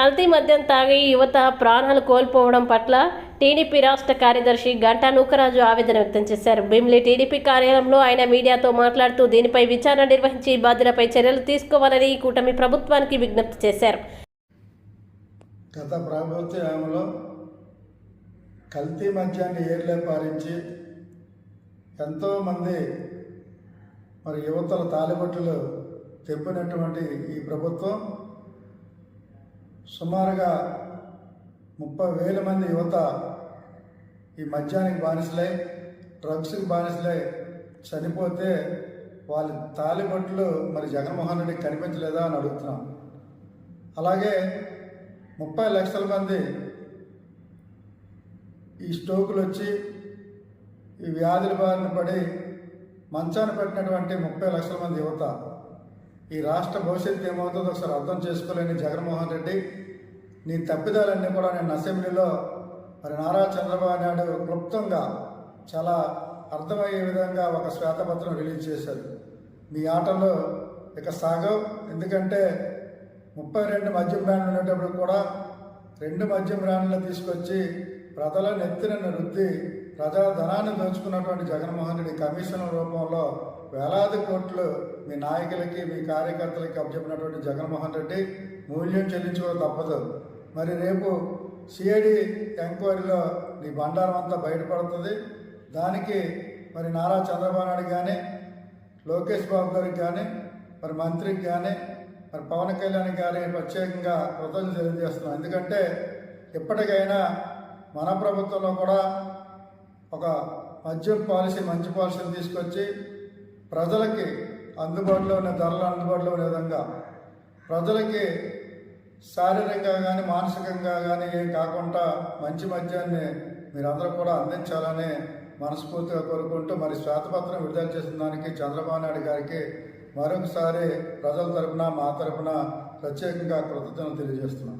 కల్తీ మద్యం తాగి యువత ప్రాణాలు కోల్పోవడం పట్ల టీడీపీ రాష్ట్ర కార్యదర్శి గంటా నూకరాజు ఆవేదన వ్యక్తం చేశారు. భీమిలి టీడీపీ కార్యాలయంలో ఆయన మీడియాతో మాట్లాడుతూ దీనిపై విచారణ నిర్వహించి బాధ్యులపై చర్యలు తీసుకోవాలని ఈ కూటమి ప్రభుత్వానికి విజ్ఞప్తి చేశారు. గత ప్రభుత్వంలో కల్తీ మద్యాన్ని ఏర్లే పారించి ఎంతోమంది మరి యువతల తాలిబొట్టులు తెప్పినటువంటి ఈ ప్రభుత్వం సుమారుగా ముప్పై వేల మంది యువత ఈ మద్యానికి బానిసలై డ్రగ్స్కి బానిసలై చనిపోతే వాళ్ళ తాలిబొట్లు మరి జగన్మోహన్ రెడ్డి కనిపించలేదా అని అడుగుతున్నాం. అలాగే ముప్పై లక్షల మంది ఈ స్టోకులు వచ్చి ఈ వ్యాధుల బారిన పడి మంచాన పెట్టినటువంటి ముప్పై లక్షల మంది యువత ఈ రాష్ట్ర భవిష్యత్తు ఏమవుతుందో ఒకసారి అర్థం చేసుకోలేని జగన్మోహన్ రెడ్డి నీ తప్పిదాలన్నీ కూడా నేను అసెంబ్లీలో మరి నారా చంద్రబాబు నాయుడు క్లుప్తంగా చాలా అర్థమయ్యే విధంగా ఒక శ్వేతపత్రం రిలీజ్ చేశారు. మీ ఆటలు ఇక సాగవు. ఎందుకంటే ముప్పై రెండు మద్యం బ్రాండ్లు ఉండేటప్పుడు కూడా రెండు మద్యం బ్రాండ్లు తీసుకొచ్చి ప్రజల నెత్తిన రుద్ది ప్రజా ధనాన్ని దోచుకున్నటువంటి జగన్మోహన్ రెడ్డి కమిషన్ రూపంలో వేలాది కోట్లు మీ నాయకులకి మీ కార్యకర్తలకి అప్పచెప్పినటువంటి జగన్మోహన్ రెడ్డి మూల్యం చెల్లించుకో తప్పదు. మరి రేపు సిఐడి ఎంక్వైరీలో నీ బండారం అంతా బయటపడుతుంది. దానికి మరి నారా చంద్రబాబు నాయుడు కానీ లోకేష్ బాబు గారికి కానీ మరి మంత్రికి కానీ మరి పవన్ కళ్యాణ్ గారి ప్రత్యేకంగా కృతజ్ఞతలు తెలియజేస్తున్నాం. ఎందుకంటే ఇప్పటికైనా మన ప్రభుత్వంలో కూడా ఒక మద్యం పాలసీ మంచి పాలసీని తీసుకొచ్చి ప్రజలకి అందుబాటులో ఉన్న ధరలు అందుబాటులో ఉన్న విధంగా ప్రజలకి శారీరకంగా కానీ మానసికంగా కానీ ఏం కాకుండా మంచి మద్యాన్ని మీరందరూ కూడా అందించాలని మనస్ఫూర్తిగా కోరుకుంటూ మరి శ్వేతపత్రం విడుదల చేసిన దానికి చంద్రబాబు నాయుడు గారికి మరొకసారి ప్రజల తరపున మా తరపున ప్రత్యేకంగా కృతజ్ఞతలు తెలియజేస్తున్నాం.